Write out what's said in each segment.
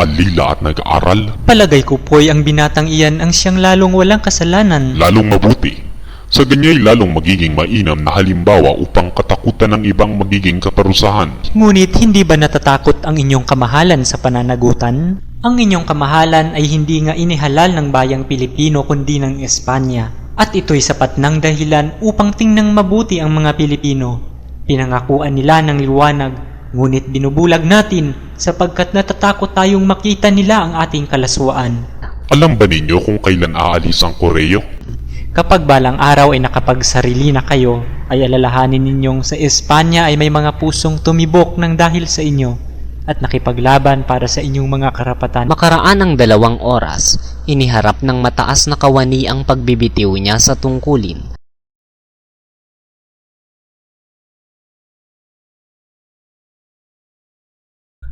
Alila at nag-aral, Palagay ko po'y ang binatang iyan ang siyang lalong walang kasalanan. lalong mabuti. Sa ganya'y lalong magiging mainam na halimbawa upang katakutan ng ibang magiging kaparusahan. Ngunit hindi ba natatakot ang inyong kamahalan sa pananagutan? Ang inyong kamahalan ay hindi nga inihalal ng bayang Pilipino kundi ng Espanya. At ito'y sapat ng dahilan upang tingnang mabuti ang mga Pilipino. Pinangakuan nila ng liwanag, ngunit binubulag natin sapagkat natatakot tayong makita nila ang ating kalaswaan. Alam ba ninyo kung kailan aalis ang Koreo? Kapag balang araw ay nakapagsarili na kayo, ay alalahanin ninyong sa Espanya ay may mga pusong tumibok ng dahil sa inyo at nakipaglaban para sa inyong mga karapatan. Makaraan ang dalawang oras, iniharap ng mataas na kawani ang pagbibitiw niya sa tungkulin.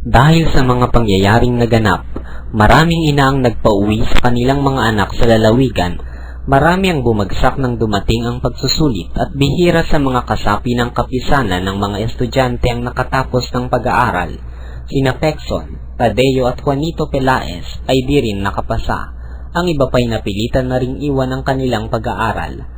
Dahil sa mga pangyayaring naganap, maraming ina ang nagpauwi sa kanilang mga anak sa lalawigan, marami ang bumagsak nang dumating ang pagsusulit at bihira sa mga kasapi ng kapisanan ng mga estudyante ang nakatapos ng pag-aaral. Sina Pexon, Tadeo at Juanito Pelaez ay di rin nakapasa. Ang iba pa'y napilitan na ring iwan ang kanilang pag-aaral.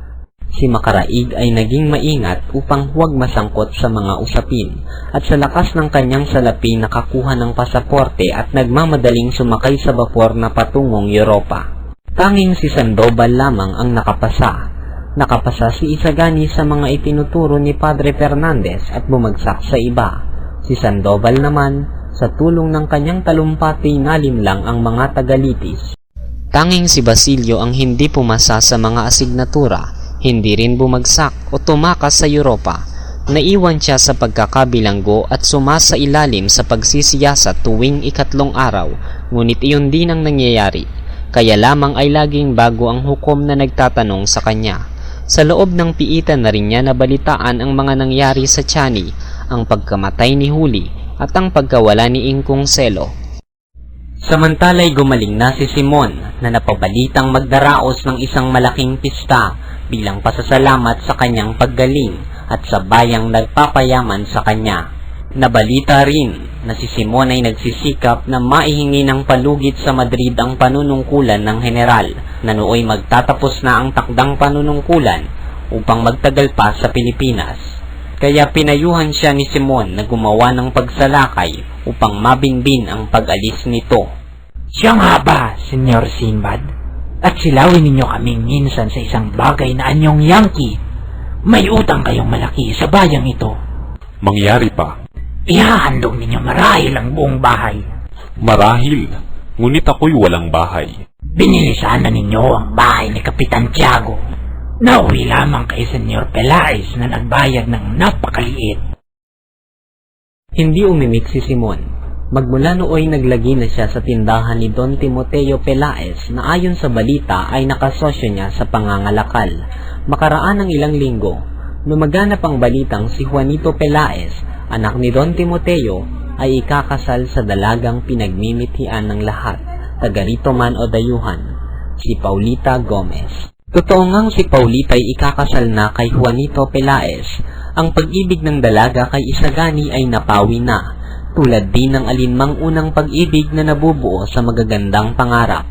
Si Makaraig ay naging maingat upang huwag masangkot sa mga usapin at sa lakas ng kanyang salapi nakakuha ng pasaporte at nagmamadaling sumakay sa bapor na patungong Europa. Tanging si Sandoval lamang ang nakapasa. Nakapasa si Isagani sa mga itinuturo ni Padre Fernandez at bumagsak sa iba. Si Sandoval naman, sa tulong ng kanyang talumpati nalim lang ang mga tagalitis. Tanging si Basilio ang hindi pumasa sa mga asignatura, hindi rin bumagsak o tumakas sa Europa. Naiwan siya sa pagkakabilanggo at sumasa ilalim sa pagsisiyasa tuwing ikatlong araw, ngunit iyon din ang nangyayari. Kaya lamang ay laging bago ang hukom na nagtatanong sa kanya. Sa loob ng piitan na rin niya nabalitaan ang mga nangyari sa Chani, ang pagkamatay ni Huli at ang pagkawala ni Ingkong Selo. Samantala'y gumaling na si Simon na napabalitang magdaraos ng isang malaking pista bilang pasasalamat sa kanyang paggaling at sa bayang nagpapayaman sa kanya. Nabalita rin na si Simon ay nagsisikap na maihingi ng palugit sa Madrid ang panunungkulan ng general na nooy magtatapos na ang takdang panunungkulan upang magtagal pa sa Pilipinas. Kaya pinayuhan siya ni Simon na gumawa ng pagsalakay upang mabinbin ang pag-alis nito. Siya nga ba, Senyor Sinbad? At silawin ninyo kaming minsan sa isang bagay na anyong Yankee. May utang kayong malaki sa bayang ito. Mangyari pa, Ihahandog ninyo marahil ang buong bahay. marahil, ngunit ako'y walang bahay. Binili sana ninyo ang bahay ni Kapitan Tiago. Nauwi lamang kay Senyor Pelaez na nagbayad ng napakaliit. Hindi umimik si Simon. Magmula nooy naglagi na siya sa tindahan ni Don Timoteo Pelaez na ayon sa balita ay nakasosyo niya sa pangangalakal. Makaraan ng ilang linggo, lumaganap ang balitang si Juanito Pelaez, anak ni Don Timoteo, ay ikakasal sa dalagang pinagmimitian ng lahat, taga rito man o dayuhan, si Paulita Gomez. Totoo ngang si Paulita ay ikakasal na kay Juanito Pelaez. Ang pag-ibig ng dalaga kay Isagani ay napawi na, tulad din ng alinmang unang pag-ibig na nabubuo sa magagandang pangarap.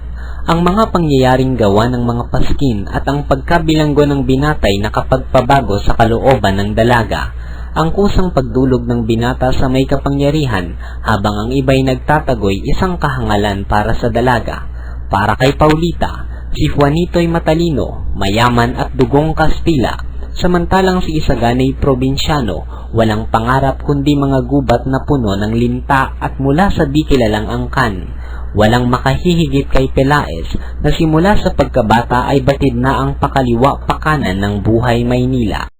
Ang mga pangyayaring gawa ng mga paskin at ang pagkabilanggo ng binatay nakapagpabago sa kalooban ng dalaga. Ang kusang pagdulog ng binata sa may kapangyarihan habang ang iba'y nagtatagoy isang kahangalan para sa dalaga. Para kay Paulita, si Juanito'y matalino, mayaman at dugong Kastila, samantalang si Isagana'y probinsyano, walang pangarap kundi mga gubat na puno ng linta at mula sa di kilalang angkan. Walang makahihigit kay Pelaez na simula sa pagkabata ay batid na ang pakaliwa pakanan ng buhay Maynila.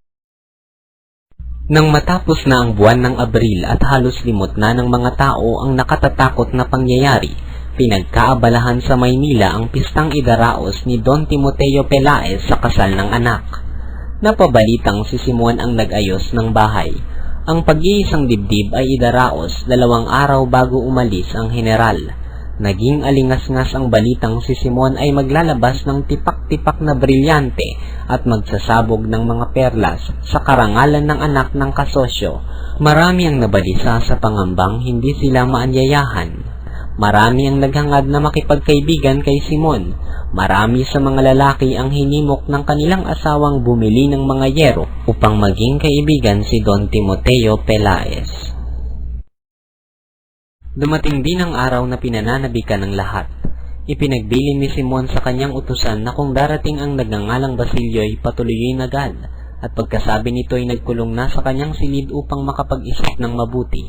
Nang matapos na ang buwan ng Abril at halos limot na ng mga tao ang nakatatakot na pangyayari, pinagkaabalahan sa Maynila ang pistang idaraos ni Don Timoteo Pelaez sa kasal ng anak. Napabalitang si Simon ang nag-ayos ng bahay. Ang pag-iisang dibdib ay idaraos dalawang araw bago umalis ang general. Naging alingas-ngas ang balitang si Simon ay maglalabas ng tipak-tipak na brilyante at magsasabog ng mga perlas sa karangalan ng anak ng kasosyo. Marami ang nabalisa sa pangambang hindi sila maanyayahan. Marami ang naghangad na makipagkaibigan kay Simon. Marami sa mga lalaki ang hinimok ng kanilang asawang bumili ng mga yero upang maging kaibigan si Don Timoteo Pelaez. Dumating din ang araw na pinananabikan ng lahat. Ipinagbilin ni Simon sa kanyang utusan na kung darating ang nagngangalang Basilio ay patuloyin agad at pagkasabi nito ay nagkulong na sa kanyang silid upang makapag-isip ng mabuti.